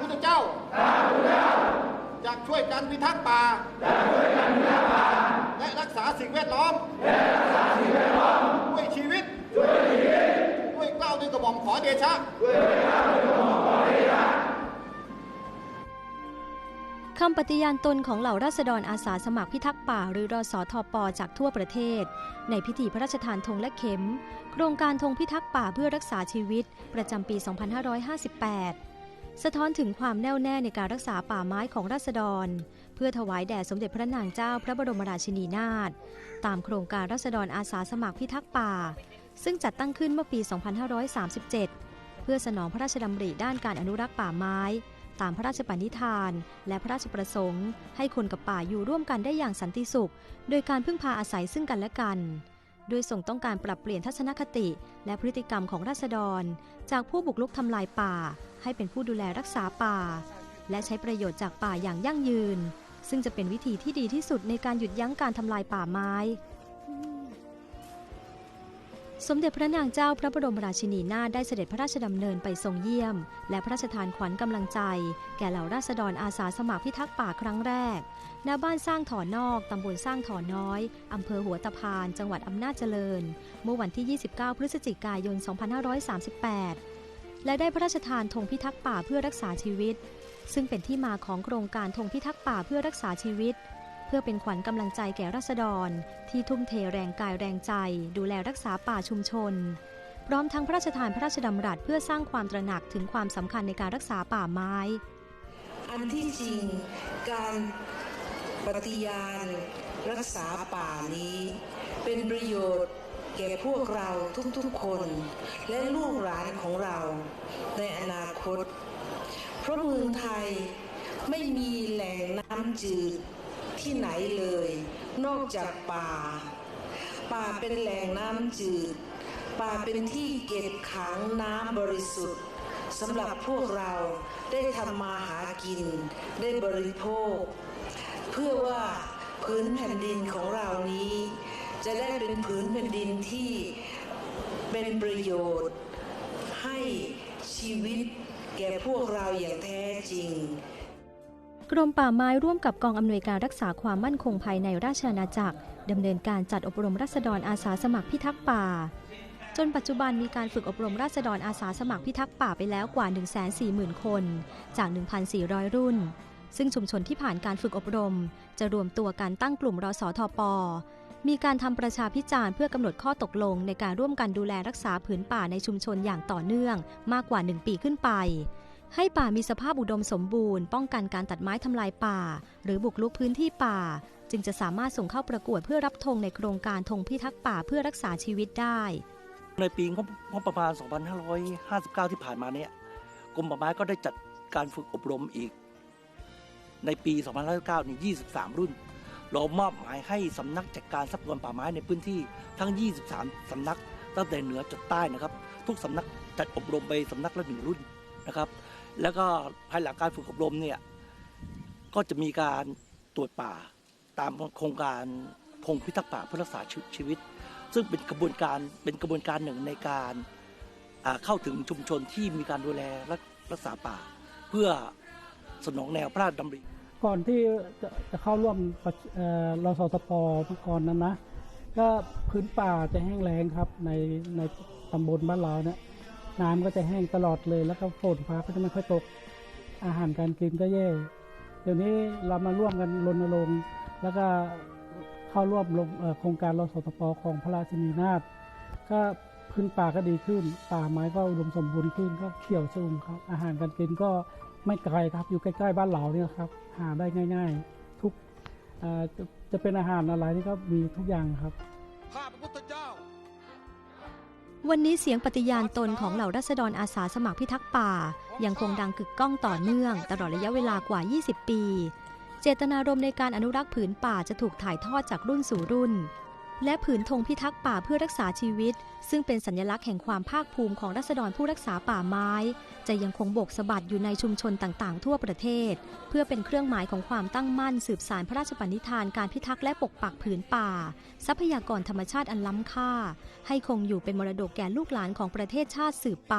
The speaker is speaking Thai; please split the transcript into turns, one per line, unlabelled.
พุทธเจ้าจะช่วยกันพิทักษ์ป่า และรักษาสิ่งแวดล้อม ด้วยชีวิต ด้วยเกล้าวด้วยกระหม่อมขอเดชะ
คำปฏิญาณตนของเหล่าราษฎรอาสาสมัครพิทักษ์ป่า หรือรสทปจากทั่วประเทศ ในพิธีพระราชทานธงและเข็ม โครงการธงพิทักษ์ป่าเพื่อรักษาชีวิต ประจำปี 2558 สะท้อนถึงความแน่วแน่ในการรักษาป่าไม้ของราษฎร เพื่อถวายแด่สมเด็จพระนางเจ้าพระบรมราชินีนาถตามโครงการราษฎรอาสาสมัครพิทักษ์ป่า ซึ่งจัดตั้งขึ้นเมื่อปี 2537 เพื่อสนองพระราชดำริด้านการอนุรักษ์ป่าไม้ ตามพระราชปณิธาน และพระราชประสงค์ ให้คนกับป่าอยู่ร่วมกันได้อย่างสันติสุข โดยการพึ่งพาอาศัยซึ่งกันและกัน ด้วยส่งต้องการปรับเปลี่ยนทัศนคติ และพฤติกรรมของราษฎร จากผู้บุกรุกทำลายป่า ให้เป็นผู้ดูแลรักษาป่า และใช้ประโยชน์จากป่าอย่างยั่งยืน ซึ่งจะเป็นวิธีที่ดีที่สุดในการหยุดยั้งการทำลายป่าไม้ สมเด็จพระนางเจ้าพระบรมราชินีนาถได้เสด็จพระราชดำเนินไปทรงเยี่ยม และพระราชทานขวัญกำลังใจ แก่เหล่าราษฎรอาสาสมัครพิทักษ์ป่าครั้งแรก ณ บ้านสร้างถอนอกตำบลสร้างถอนน้อยอำเภอหัวตะพาน จังหวัดอำนาจเจริญ เมื่อวันที่ 29 พฤศจิกายน 2538 และได้พระราชทานธงพิทักษ์ป่าเพื่อรักษาชีวิต ซึ่งเป็นที่มาของโครงการธงพิทักษ์ป่าเพื่อรักษาชีวิต พื่อเป็นขวัญกำลังใจแก่ราษฎร ที่ทุ่มเทแรงกายแรงใจ ดูแลรักษาป่าชุมชน พร้อมทั้งพระราชทานพระราชดำรัสเพื่อสร้างความตระหนักถึงความสำคัญในการรักษาป่าไม้
อันที่จริงการปฏิญาณรักษาป่านี้ เป็นประโยชน์แก่พวกเราทุกๆคน และลูกหลานของเราในอนาคต เพราะเมืองไทยไม่มีแหล่งน้ำจืด ที่ไหนเลย นอกจากป่า ป่าเป็นแหล่งน้ำจืด ป่าเป็นที่เก็บขังน้ำบริสุทธิ์สำหรับพวกเราได้ทำมาหากิน ได้บริโภค เพื่อว่าพื้นแผ่นดินของเรานี้ จะได้เป็นพื้นแผ่นดินที่เป็นประโยชน์ ให้ชีวิตแก่พวกเราอย่างแท้จริง
กรมป่าไม้ร่วมกับกองอำนวยการรักษาความมั่นคงภายในราชอาณาจักรดำเนินการจัดอบรมรัษฎรอาสาสมัครพิทักษ์ป่า จนปัจจุบันมีการฝึกอบรมราษฎรอาสาสมัครพิทักษ์ป่าไปแล้วกว่า 140,000 คน จาก 1,400 รุ่น ซึ่งชุมชนที่ผ่านการฝึกอบรม จะรวมตัวกันตั้งกลุ่มรสทปมีการทำประชาพิจารณ์เพื่อกำหนดข้อตกลงในการร่วมกันดูแลรักษาผืนป่าในชุมชนอย่างต่อเนื่องมากกว่า 1 ปีขึ้นไป ให้ป่ามีสภาพอุดมสมบูรณ์ ป้องกันการตัดไม้ทำลายป่า หรือบุกรุกพื้นที่ป่า จึงจะสามารถส่งเข้าประกวดเพื่อรับธงในโครงการธงพิทักษ์ป่าเพื่อรักษาชีวิตได้
ในปีงบงบประมาณ 2559 ที่ผ่านมาเนี่ยกรมป่าไม้ก็ได้จัดการฝึกอบรมอีก ในปี 2559นี่23 รุ่น เรามอบหมายให้สำนักจัดการทรัพยากรป่าไม้ในพื้นที่ทั้ง 23สำนักตั้งแต่เหนือจนใต้นะครับ ทุกสำนักจัดอบรมไปสำนักละหนึ่งรุ่น นะครับ แล้วก็ภายหลังการฝึกอบรมเนี่ยก็จะมีการตรวจป่าตามโครงการพงพิทักษ์ป่าเพื่อรักษาชีวิต ซึ่งเป็นกระบวนการเป็นกระบวนการหนึ่งในการเข้าถึงชุมชนที่มีการดูแลรักรักษาป่า เพื่อสนองแนวพระราชดำริ
ก่อนที่จะจะเข้าร่วมรอ่อสตปเมื่อก่อนนั้นนะ ก็พื้นป่าจะแห้งแล้งครับในในตำบลบ้านเราเนี่ย น้ำก็จะแห้งตลอดเลยแล้วก็ฝนฟ้าก็จะไม่ค่อยตก อาหารการกินก็แย่ เดี๋ยวนี้เรามาร่วมกันรณรงค์แล้วก็เข้าร่วมลงโครงการรสตปของพระราชินีนาถก็พื้นป่าก็ดีขึ้น ป่าไม้ก็อุดมสมบูรณ์ขึ้นก็เขียวชุ่มครับ อาหารการกินก็ไม่ไกลครับ อยู่ใกล้ๆบ้านเราเนี่ยครับ หาได้ง่าย ๆ ทุกจะเป็นอาหารอะไรนี่ก็มีทุกอย่างครับ
ข้าพระพุทธ
วันนี้เสียงปฏิญาณตนของเหล่ารัษฎรอาสาสมัครพิทักษ์ป่า ยังคงดังกึกก้องต่อเนื่อง ตลอดระยะเวลากว่า 20 ปี เจตนารมณ์ในการอนุรักษ์ผืนป่าจะถูกถ่ายทอดจากรุ่นสู่รุ่น และผืนธงพิทักษ์ป่าเพื่อรักษาชีวิต ซึ่งเป็นสัญลักษณ์แห่งความภาคภูมิของรัษฎรผู้รักษาป่าไม้ จะยังคงโบกสะบัดอยู่ในชุมชนต่างๆ ทั่วประเทศ เพื่อเป็นเครื่องหมายของความตั้งมั่นสืบสารพระราชปณิธานการพิทักษ์และปกปักผืนป่า ทรัพยากรธรรมชาติอันล้ำค่า ให้คงอยู่เป็นมรดกแก่ลูกหลานของประเทศชาติสืบไป